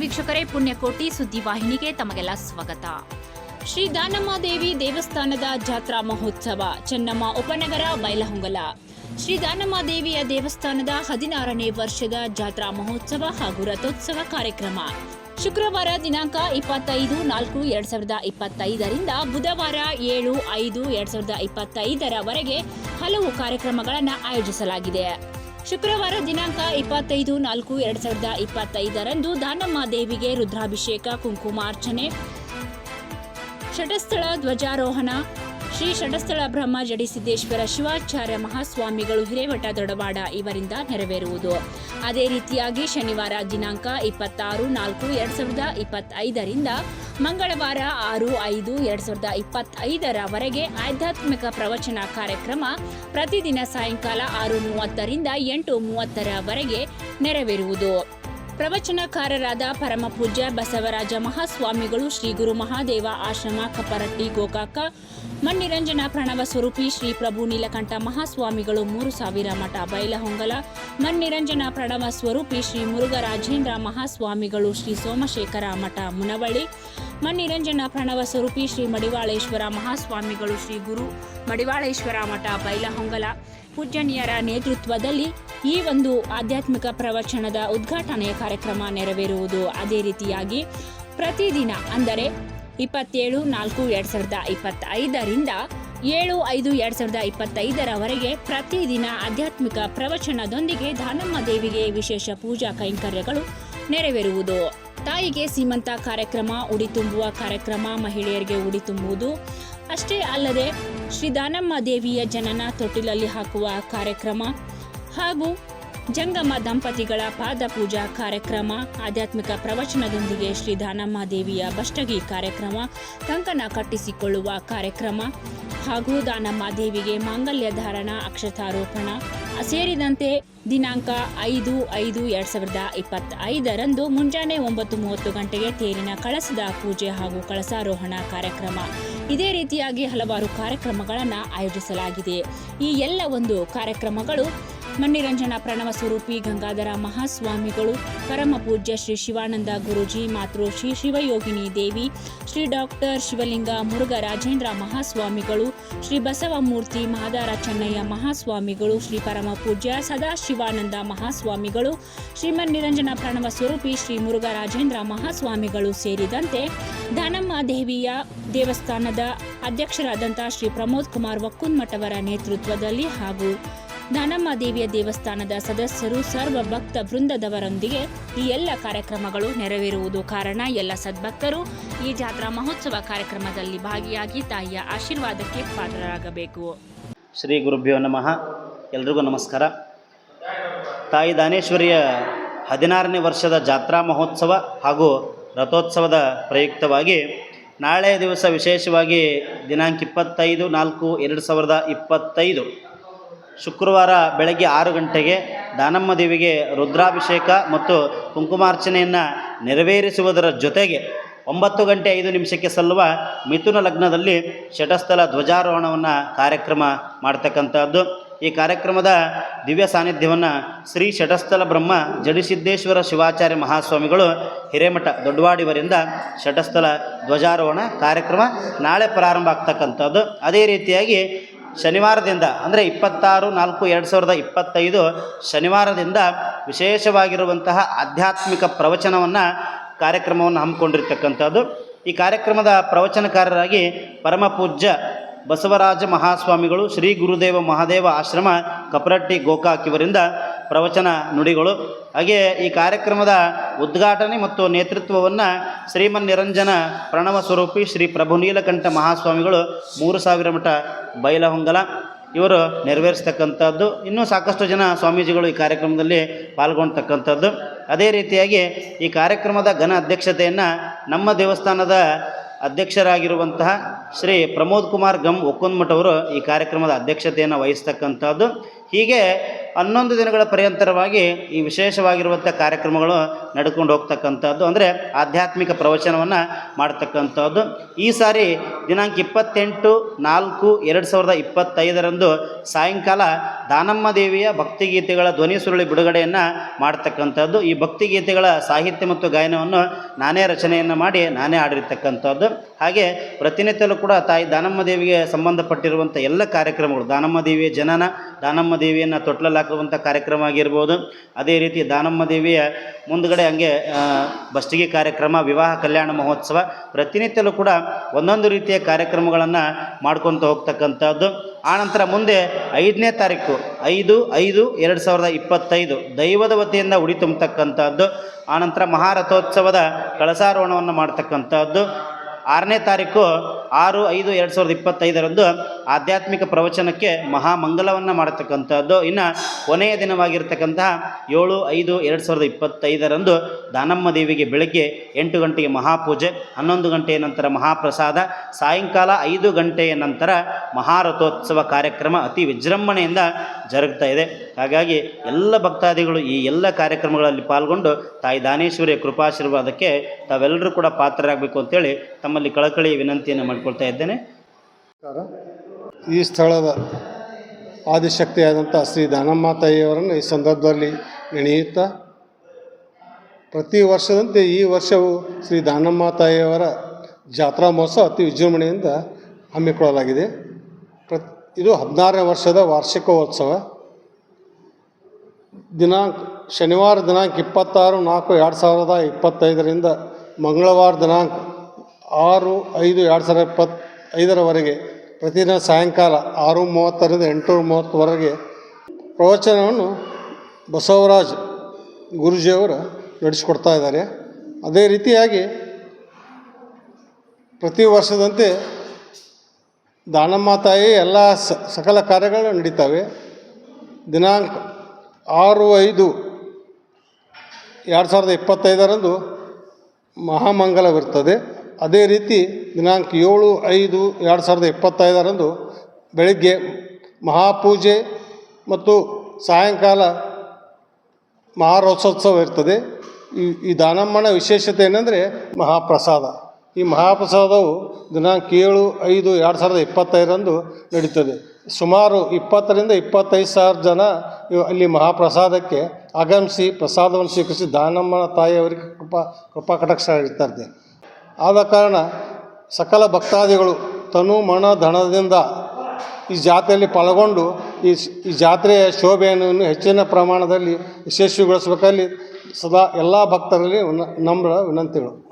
ವೀಕ್ಷಕರೇ, ಪುಣ್ಯಕೋಟಿ ಸುದ್ದಿವಾಹಿನಿಗೆ ತಮಗೆಲ್ಲ ಸ್ವಾಗತ. ಶ್ರೀ ದಾನಮ್ಮ ದೇವಿ ದೇವಸ್ಥಾನದ ಜಾತ್ರಾ ಮಹೋತ್ಸವ, ಚೆನ್ನಮ್ಮ ಉಪನಗರ, ಬೈಲಹೊಂಗಲ. ಶ್ರೀ ದಾನಮ್ಮ ದೇವಿಯ ದೇವಸ್ಥಾನದ ಹದಿನಾರನೇ ವರ್ಷದ ಜಾತ್ರಾ ಮಹೋತ್ಸವ ಹಾಗೂ ರಥೋತ್ಸವ ಕಾರ್ಯಕ್ರಮ. ಶುಕ್ರವಾರ ದಿನಾಂಕ ಇಪ್ಪತ್ತೈದು ನಾಲ್ಕು ಎರಡ್ ಸಾವಿರದ ಇಪ್ಪತ್ತೈದರಿಂದ ಬುಧವಾರ ಏಳು ಐದು ಎರಡ್ ಸಾವಿರದ ಇಪ್ಪತ್ತೈದರವರೆಗೆ ಹಲವು ಕಾರ್ಯಕ್ರಮಗಳನ್ನು ಆಯೋಜಿಸಲಾಗಿದೆ. ಶುಕ್ರವಾರ ದಿನಾಂಕ ಇಪ್ಪತ್ತೈದು ನಾಲ್ಕು ಎರಡ್ ಸಾವಿರದ ಇಪ್ಪತ್ತೈದರಂದು ದಾನಮ್ಮ ದೇವಿಗೆ ರುದ್ರಾಭಿಷೇಕ ಕುಂಕುಮಾರ್ಚನೆ. ಷಟಸ್ಥಳ ಧ್ವಜಾರೋಹಣ. ಶ್ರೀ ಷಡಸ್ಥಳ ಬ್ರಹ್ಮ ಜಡಿಸಿದ್ದೇಶ್ವರ ಶಿವಾಚಾರ್ಯ ಮಹಾಸ್ವಾಮಿಗಳು ಹಿರೇಮಠ ದೊಡವಾಡ ಇವರಿಂದ ನೆರವೇರುವುದು. ಅದೇ ರೀತಿಯಾಗಿ ಶನಿವಾರ ದಿನಾಂಕ ಇಪ್ಪತ್ತಾರು ನಾಲ್ಕು ಎರಡ್ ಸಾವಿರದ ಇಪ್ಪತ್ತೈದರಿಂದ ಮಂಗಳವಾರ ಆರು ಐದು ಎರಡ್ ಸಾವಿರದ ಇಪ್ಪತ್ತೈದರವರೆಗೆ ಆಧ್ಯಾತ್ಮಿಕ ಪ್ರವಚನ ಕಾರ್ಯಕ್ರಮ ಪ್ರತಿದಿನ ಸಾಯಂಕಾಲ ಆರು ಮೂವತ್ತರಿಂದ ಎಂಟು ಮೂವತ್ತರವರೆಗೆ ನೆರವೇರುವುದು. ಪ್ರವಚನಕಾರರಾದ ಪರಮ ಪೂಜ್ಯ ಬಸವರಾಜ ಮಹಾಸ್ವಾಮಿಗಳು ಶ್ರೀ ಗುರು ಮಹಾದೇವ ಆಶ್ರಮ ಕಪ್ಪರಟ್ಟಿ ಗೋಕಾಕ, ಮಣ್ಣಿರಂಜನ ಪ್ರಣವ ಸ್ವರೂಪಿ ಶ್ರೀ ಪ್ರಭು ನೀಲಕಂಠ ಮಹಾಸ್ವಾಮಿಗಳು ಮೂರು ಸಾವಿರ ಮಠ ಬೈಲಹೊಂಗಲ, ಮಣ್ಣಿರಂಜನ ಪ್ರಣವ ಸ್ವರೂಪಿ ಶ್ರೀ ಮುರುಘರಾಜೇಂದ್ರ ಮಹಾಸ್ವಾಮಿಗಳು ಶ್ರೀ ಸೋಮಶೇಖರ ಮಠ ಮುನವಳ್ಳಿ ಮಣ್ಣಿರಂಜನ ಪ್ರಣವ ಸ್ವರೂಪಿ ಶ್ರೀ ಮಡಿವಾಳೇಶ್ವರ ಮಹಾಸ್ವಾಮಿಗಳು ಶ್ರೀ ಗುರು ಮಡಿವಾಳೇಶ್ವರ ಮಠ ಬೈಲಹೊಂಗಲ. ಪೂಜನೀಯರ ನೇತೃತ್ವದಲ್ಲಿ ಈ ಒಂದು ಆಧ್ಯಾತ್ಮಿಕ ಪ್ರವಚನದ ಉದ್ಘಾಟನೆಯ ಕಾರ್ಯಕ್ರಮ ನೆರವೇರುವುದು ಅದೇ ರೀತಿಯಾಗಿ ಪ್ರತಿದಿನ ಅಂದರೆ ಇಪ್ಪತ್ತೇಳು, ನಾಲ್ಕು, ಎರಡು ಸಾವಿರದ ಇಪ್ಪತ್ತೈದರಿಂದ ಏಳು, ಐದು, ಎರಡು ಸಾವಿರದ ಇಪ್ಪತ್ತೈದರವರೆಗೆ ಪ್ರತಿದಿನ ಆಧ್ಯಾತ್ಮಿಕ ಪ್ರವಚನದೊಂದಿಗೆ ದಾನಮ್ಮ ದೇವಿಗೆ ವಿಶೇಷ ಪೂಜಾ ಕೈಂಕರ್ಯಗಳು ನೆರವೇರುವುದು. ತಾಯಿಗೆ ಸೀಮಂತ ಕಾರ್ಯಕ್ರಮ, ಉಡಿ ತುಂಬುವ ಕಾರ್ಯಕ್ರಮ, ಮಹಿಳೆಯರಿಗೆ ಉಡಿ ತುಂಬುವುದು. ಅಷ್ಟೇ ಅಲ್ಲದೆ ಶ್ರೀ ದಾನಮ್ಮ ದೇವಿಯ ಜನನ ತೊಟ್ಟಿಲಲ್ಲಿ ಹಾಕುವ ಕಾರ್ಯಕ್ರಮ ಹಾಗೂ ಜಂಗಮ ದಂಪತಿಗಳ ಪಾದ ಪೂಜಾ ಕಾರ್ಯಕ್ರಮ, ಆಧ್ಯಾತ್ಮಿಕ ಪ್ರವಚನದೊಂದಿಗೆ ಶ್ರೀ ದಾನಮ್ಮ ದೇವಿಯ ಬಷ್ಟಗಿ ಕಾರ್ಯಕ್ರಮ, ಕಂಕಣ ಕಟ್ಟಿಸಿಕೊಳ್ಳುವ ಕಾರ್ಯಕ್ರಮ ಹಾಗೂ ದಾನಮ್ಮ ದೇವಿಗೆ ಮಾಂಗಲ್ಯ ಧಾರಣ, ಅಕ್ಷತಾರೋಪಣ ಸೇರಿದಂತೆ ದಿನಾಂಕ ಐದು ಐದು ಎರಡ್ ಸಾವಿರದ ಇಪ್ಪತ್ತೈದರಂದು ಮುಂಜಾನೆ ಒಂಬತ್ತು ಮೂವತ್ತು ಗಂಟೆಗೆ ತೇರಿನ ಕಳಸದ ಪೂಜೆ ಹಾಗೂ ಕಳಸಾರೋಹಣ ಕಾರ್ಯಕ್ರಮ. ಇದೇ ರೀತಿಯಾಗಿ ಹಲವಾರು ಕಾರ್ಯಕ್ರಮಗಳನ್ನು ಆಯೋಜಿಸಲಾಗಿದೆ. ಈ ಎಲ್ಲ ಒಂದು ಕಾರ್ಯಕ್ರಮಗಳು ಮಣ್ಣಿರಂಜನ ಪ್ರಣವ ಸ್ವರೂಪಿ ಗಂಗಾಧರ ಮಹಾಸ್ವಾಮಿಗಳು, ಪರಮ ಪೂಜ್ಯ ಶ್ರೀ ಶಿವಾನಂದ ಗುರುಜಿ ಮಾತೃಶ್ರೀ ಶಿವಯೋಗಿನಿ ದೇವಿ, ಶ್ರೀ ಡಾಕ್ಟರ್ ಶಿವಲಿಂಗ ಮುರುಘ ರಾಜೇಂದ್ರ ಮಹಾಸ್ವಾಮಿಗಳು, ಶ್ರೀ ಬಸವಮೂರ್ತಿ ಮಾದಾರ ಚೆನ್ನಯ್ಯ ಮಹಾಸ್ವಾಮಿಗಳು, ಶ್ರೀ ಪರಮ ಪೂಜ್ಯ ಸದಾಶಿವಾನಂದ ಮಹಾಸ್ವಾಮಿಗಳು, ಶ್ರೀ ನಿರಂಜನ ಪ್ರಣವ ಸ್ವರೂಪಿ ಶ್ರೀ ಮುರುಘ ರಾಜೇಂದ್ರ ಮಹಾಸ್ವಾಮಿಗಳು ಸೇರಿದಂತೆ ದಾನಮ್ಮ ದೇವಿಯ ದೇವಸ್ಥಾನದ ಅಧ್ಯಕ್ಷರಾದಂಥ ಶ್ರೀ ಪ್ರಮೋದ್ ಕುಮಾರ್ ವಕ್ಕುನ್ಮಠವರ ನೇತೃತ್ವದಲ್ಲಿ ಹಾಗೂ ದಾನಮ್ಮ ದೇವಿಯ ದೇವಸ್ಥಾನದ ಸದಸ್ಯರು ಸರ್ವ ಭಕ್ತ ವೃಂದದವರೊಂದಿಗೆ ಈ ಎಲ್ಲ ಕಾರ್ಯಕ್ರಮಗಳು ನೆರವೇರುವುದು ಕಾರಣ. ಎಲ್ಲ ಸದ್ಭಕ್ತರು ಈ ಜಾತ್ರಾ ಮಹೋತ್ಸವ ಕಾರ್ಯಕ್ರಮದಲ್ಲಿ ಭಾಗಿಯಾಗಿ ತಾಯಿಯ ಆಶೀರ್ವಾದಕ್ಕೆ ಪಾತ್ರರಾಗಬೇಕು. ಶ್ರೀ ಗುರುಭ್ಯೋ ನಮಃ. ಎಲ್ರಿಗೂ ನಮಸ್ಕಾರ. ತಾಯಿ ದಾನೇಶ್ವರಿಯ ಹದಿನಾರನೇ ವರ್ಷದ ಜಾತ್ರಾ ಮಹೋತ್ಸವ ಹಾಗೂ ರಥೋತ್ಸವದ ಪ್ರಯುಕ್ತವಾಗಿ ನಾಳೆ ದಿವಸ ವಿಶೇಷವಾಗಿ ದಿನಾಂಕ ಇಪ್ಪತ್ತೈದು ನಾಲ್ಕು ಎರಡು ಸಾವಿರದ ಇಪ್ಪತ್ತೈದು ಶುಕ್ರವಾರ ಬೆಳಗ್ಗೆ ಆರು ಗಂಟೆಗೆ ದಾನಮ್ಮ ದೇವಿಗೆ ರುದ್ರಾಭಿಷೇಕ ಮತ್ತು ಕುಂಕುಮಾರ್ಚನೆಯನ್ನು ನೆರವೇರಿಸುವುದರ ಜೊತೆಗೆ ಒಂಬತ್ತು ಗಂಟೆ ಐದು ನಿಮಿಷಕ್ಕೆ ಸಲ್ಲುವ ಮಿಥುನ ಲಗ್ನದಲ್ಲಿ ಶಟಸ್ಥಲ ಧ್ವಜಾರೋಹಣವನ್ನು ಕಾರ್ಯಕ್ರಮ ಮಾಡ್ತಕ್ಕಂಥದ್ದು. ಈ ಕಾರ್ಯಕ್ರಮದ ದಿವ್ಯ ಸಾನ್ನಿಧ್ಯವನ್ನು ಶ್ರೀ ಷಟಸ್ಥಲ ಬ್ರಹ್ಮ ಜಡಿಸಿದ್ದೇಶ್ವರ ಶಿವಾಚಾರ್ಯ ಮಹಾಸ್ವಾಮಿಗಳು ಹಿರೇಮಠ ದೊಡ್ಡವಾಡಿವರಿಂದ ಶಟಸ್ಥಲ ಧ್ವಜಾರೋಹಣ ಕಾರ್ಯಕ್ರಮ ನಾಳೆ ಪ್ರಾರಂಭ ಆಗ್ತಕ್ಕಂಥದ್ದು. ಅದೇ ರೀತಿಯಾಗಿ ಶನಿವಾರದಿಂದ, ಅಂದರೆ ಇಪ್ಪತ್ತಾರು, ನಾಲ್ಕು, ಎರಡು ಸಾವಿರದ ಇಪ್ಪತ್ತೈದು ಶನಿವಾರದಿಂದ ವಿಶೇಷವಾಗಿರುವಂತಹ ಆಧ್ಯಾತ್ಮಿಕ ಪ್ರವಚನವನ್ನು ಕಾರ್ಯಕ್ರಮವನ್ನು ಹಮ್ಮಿಕೊಂಡಿರ್ತಕ್ಕಂಥದ್ದು. ಈ ಕಾರ್ಯಕ್ರಮದ ಪ್ರವಚನಕಾರರಾಗಿ ಪರಮಪೂಜ್ಯ ಬಸವರಾಜ ಮಹಾಸ್ವಾಮಿಗಳು ಶ್ರೀ ಗುರುದೇವ ಮಹಾದೇವ ಆಶ್ರಮ ಕಪರಟ್ಟಿ ಗೋಕಾಕ್ ಇವರಿಂದ ಪ್ರವಚನ ನುಡಿಗಳು. ಹಾಗೆ ಈ ಕಾರ್ಯಕ್ರಮದ ಉದ್ಘಾಟನೆ ಮತ್ತು ನೇತೃತ್ವವನ್ನು ಶ್ರೀಮನ್ ನಿರಂಜನ ಪ್ರಣವ ಸ್ವರೂಪಿ ಶ್ರೀ ಪ್ರಭು ನೀಲಕಂಠ ಮಹಾಸ್ವಾಮಿಗಳು ಮೂರು ಸಾವಿರ ಮಠ ಬೈಲಹೊಂಗಲ. ಇವರು ನೆರವೇರಿಸ್ತಕ್ಕಂಥದ್ದು. ಇನ್ನೂ ಸಾಕಷ್ಟು ಜನ ಸ್ವಾಮೀಜಿಗಳು ಈ ಕಾರ್ಯಕ್ರಮದಲ್ಲಿ ಪಾಲ್ಗೊಳ್ತಕ್ಕಂಥದ್ದು ಅದೇ ರೀತಿಯಾಗಿ ಈ ಕಾರ್ಯಕ್ರಮದ ಘನ ಅಧ್ಯಕ್ಷತೆಯನ್ನು ನಮ್ಮ ದೇವಸ್ಥಾನದ ಅಧ್ಯಕ್ಷರಾಗಿರುವಂತಹ ಶ್ರೀ ಪ್ರಮೋದ್ ಕುಮಾರ್ ಗಮ್ ಒಕ್ಕುನ್ಮಠವರು ಈ ಕಾರ್ಯಕ್ರಮದ ಅಧ್ಯಕ್ಷತೆಯನ್ನು ವಹಿಸ್ತಕ್ಕಂಥದ್ದು. ಹೀಗೆ ಹನ್ನೊಂದು ದಿನಗಳ ಪರ್ಯಂತರವಾಗಿ ಈ ವಿಶೇಷವಾಗಿರುವಂಥ ಕಾರ್ಯಕ್ರಮಗಳು ನಡ್ಕೊಂಡು ಹೋಗ್ತಕ್ಕಂಥದ್ದು, ಅಂದರೆ ಆಧ್ಯಾತ್ಮಿಕ ಪ್ರವಚನವನ್ನು ಮಾಡ್ತಕ್ಕಂಥದ್ದು. ಈ ಸಾರಿ ದಿನಾಂಕ ಇಪ್ಪತ್ತೆಂಟು, ನಾಲ್ಕು, ಎರಡು ಸಾವಿರದ ಇಪ್ಪತ್ತೈದರಂದು ಸಾಯಂಕಾಲ ದಾನಮ್ಮ ದೇವಿಯ ಭಕ್ತಿಗೀತೆಗಳ ಧ್ವನಿ ಸುರುಳಿ ಬಿಡುಗಡೆಯನ್ನು ಮಾಡ್ತಕ್ಕಂಥದ್ದು. ಈ ಭಕ್ತಿಗೀತೆಗಳ ಸಾಹಿತ್ಯ ಮತ್ತು ಗಾಯನವನ್ನು ನಾನೇ ರಚನೆಯನ್ನು ಮಾಡಿ ನಾನೇ ಹಾಡಿರ್ತಕ್ಕಂಥದ್ದು. ಹಾಗೆ ಪ್ರತಿನಿತ್ಯಲೂ ಕೂಡ ತಾಯಿ ದಾನಮ್ಮ ದೇವಿಗೆ ಸಂಬಂಧಪಟ್ಟಿರುವಂಥ ಎಲ್ಲ ಕಾರ್ಯಕ್ರಮಗಳು, ದಾನಮ್ಮ ದೇವಿಯ ಜನನ, ದಾನಮ್ಮ ದೇವಿಯನ್ನು ತೊಟ್ಲಲ್ಲಿ ಹಾಕುವಂಥ ಕಾರ್ಯಕ್ರಮ ಆಗಿರ್ಬೋದು. ಅದೇ ರೀತಿ ದಾನಮ್ಮ ದೇವಿಯ ಮುಂದಗಡೆ ಹಂಗೆ ಬಸ್ಟಿಗೆ ಕಾರ್ಯಕ್ರಮ, ವಿವಾಹ ಕಲ್ಯಾಣ ಮಹೋತ್ಸವ ಪ್ರತಿನಿತ್ಯಲೂ ಕೂಡ ಒಂದೊಂದು ರೀತಿಯ ಕಾರ್ಯಕ್ರಮಗಳನ್ನು ಮಾಡ್ಕೊತ ಹೋಗ್ತಕ್ಕಂಥದ್ದು. ಆನಂತರ ಮುಂದೆ ಐದನೇ ತಾರೀಕು, ಐದು ಐದು, ಎರಡು ಸಾವಿರದ ಇಪ್ಪತ್ತೈದು ದೈವದ ವತಿಯಿಂದ ಉಡಿ ತುಂಬತಕ್ಕಂಥದ್ದು. ಆನಂತರ ಮಹಾರಥೋತ್ಸವದ ಕಳಸಾರೋಹಣವನ್ನು ಮಾಡ್ತಕ್ಕಂಥದ್ದು. ಆರನೇ ತಾರೀಕು ಆರು ಐದು ಎರಡು ಸಾವಿರದ ಇಪ್ಪತ್ತೈದರಂದು ಆಧ್ಯಾತ್ಮಿಕ ಪ್ರವಚನಕ್ಕೆ ಮಹಾಮಂಗಲವನ್ನು ಮಾಡತಕ್ಕಂಥದ್ದು. ಇನ್ನು ಕೊನೆಯ ದಿನವಾಗಿರ್ತಕ್ಕಂತಹ ಏಳು ಐದು ಎರಡು ಸಾವಿರದ ಇಪ್ಪತ್ತೈದರಂದು ದಾನಮ್ಮ ದೇವಿಗೆ ಬೆಳಗ್ಗೆ ಎಂಟು ಗಂಟೆಗೆ ಮಹಾಪೂಜೆ, ಹನ್ನೊಂದು ಗಂಟೆಯ ನಂತರ ಮಹಾಪ್ರಸಾದ, ಸಾಯಂಕಾಲ ಐದು ಗಂಟೆಯ ನಂತರ ಮಹಾರಥೋತ್ಸವ ಕಾರ್ಯಕ್ರಮ ಅತಿ ವಿಜೃಂಭಣೆಯಿಂದ ಜರುಗ್ತಾ ಇದೆ. ಹಾಗಾಗಿ ಎಲ್ಲ ಭಕ್ತಾದಿಗಳು ಈ ಎಲ್ಲ ಕಾರ್ಯಕ್ರಮಗಳಲ್ಲಿ ಪಾಲ್ಗೊಂಡು ತಾಯಿ ದಾನೇಶ್ವರಿಯ ಕೃಪಾಶೀರ್ವಾದಕ್ಕೆ ತಾವೆಲ್ಲರೂ ಕೂಡ ಪಾತ್ರರಾಗಬೇಕು ಅಂತೇಳಿ ತಮ್ಮಲ್ಲಿ ಕಳಕಳಿ ವಿನಂತಿಯನ್ನು ಮಾಡಿಕೊಳ್ತಾ ಇದ್ದೇನೆ. ಈ ಸ್ಥಳದ ಆದಿಶಕ್ತಿಯಾದಂಥ ಶ್ರೀ ದಾನಮ್ಮ ತಾಯಿಯವರನ್ನು ಈ ಸಂದರ್ಭದಲ್ಲಿ ನೆನೆಯುತ್ತಾ ಪ್ರತಿ ವರ್ಷದಂತೆ ಈ ವರ್ಷವೂ ಶ್ರೀ ದಾನಮ್ಮ ತಾಯಿಯವರ ಜಾತ್ರಾ ಮಹೋತ್ಸವ ಅತಿ ವಿಜೃಂಭಣೆಯಿಂದ ಹಮ್ಮಿಕೊಳ್ಳಲಾಗಿದೆ. ಪ್ರ ಇದು ಹದಿನಾರನೇ ವರ್ಷದ ವಾರ್ಷಿಕೋತ್ಸವ. ದಿನಾಂಕ, ಶನಿವಾರ ದಿನಾಂಕ ಇಪ್ಪತ್ತಾರು, ನಾಲ್ಕು ಎರಡು ಸಾವಿರದ ಇಪ್ಪತ್ತೈದರಿಂದ ಮಂಗಳವಾರ ದಿನಾಂಕ ಆರು, ಐದು ಎರಡು ಸಾವಿರದ ಇಪ್ಪತ್ತೈದರವರೆಗೆ ಪ್ರತಿದಿನ ಸಾಯಂಕಾಲ ಆರು ಮೂವತ್ತರಿಂದ ಎಂಟು ಮೂವತ್ತರವರೆಗೆ ಪ್ರವಚನವನ್ನು ಬಸವರಾಜ್ ಗುರುಜಿಯವರು ನಡೆಸಿಕೊಡ್ತಾ ಇದ್ದಾರೆ. ಅದೇ ರೀತಿಯಾಗಿ ಪ್ರತಿ ವರ್ಷದಂತೆ ದಾನಮ್ಮ ತಾಯಿ ಎಲ್ಲ ಸಕಲ ಕಾರ್ಯಗಳು ನಡೀತವೆ. ದಿನಾಂಕ ಆರು ಐದು, ಎರಡು ಸಾವಿರದ ಇಪ್ಪತ್ತೈದರಂದು ಮಹಾಮಂಗಲವಿರ್ತದೆ ಅದೇ ರೀತಿ ದಿನಾಂಕ ಏಳು ಐದು, ಎರಡು ಸಾವಿರದ ಇಪ್ಪತ್ತೈದರಂದು ಬೆಳಗ್ಗೆ ಮಹಾಪೂಜೆ ಮತ್ತು ಸಾಯಂಕಾಲ ಮಹಾರಥೋತ್ಸವ ಇರ್ತದೆ ಈ ಈ ದಾನಮ್ಮನ ವಿಶೇಷತೆ ಏನಂದರೆ ಮಹಾಪ್ರಸಾದ. ಈ ಮಹಾಪ್ರಸಾದವು ದಿನಾಂಕ ಏಳು ಐದು, ಎರಡು ಸಾವಿರದ ಇಪ್ಪತ್ತೈದರಂದು ನಡೀತದೆ. ಸುಮಾರು ಇಪ್ಪತ್ತರಿಂದ ಇಪ್ಪತ್ತೈದು ಸಾವಿರ ಜನ ಅಲ್ಲಿ ಮಹಾಪ್ರಸಾದಕ್ಕೆ ಆಗಮಿಸಿ ಪ್ರಸಾದವನ್ನು ಸ್ವೀಕರಿಸಿ ದಾನಮ್ಮನ ತಾಯಿಯವರಿಗೆ ಕೃಪಾ ಕೃಪಾ ಕಟಾಕ್ಷ ಇರ್ತಾರೆ ಆದ ಕಾರಣ ಸಕಲ ಭಕ್ತಾದಿಗಳು ತನು ಮನ ಧನದಿಂದ ಈ ಜಾತ್ರೆಯಲ್ಲಿ ಪಾಲ್ಗೊಂಡು ಈ ಈ ಜಾತ್ರೆಯ ಶೋಭೆಯನ್ನು ಹೆಚ್ಚಿನ ಪ್ರಮಾಣದಲ್ಲಿ ಯಶಸ್ವಿಗೊಳಿಸಬೇಕಲ್ಲಿ ಸದಾ ಎಲ್ಲ ಭಕ್ತರಲ್ಲಿ ನಮ್ರ ವಿನಂತಿಗಳು.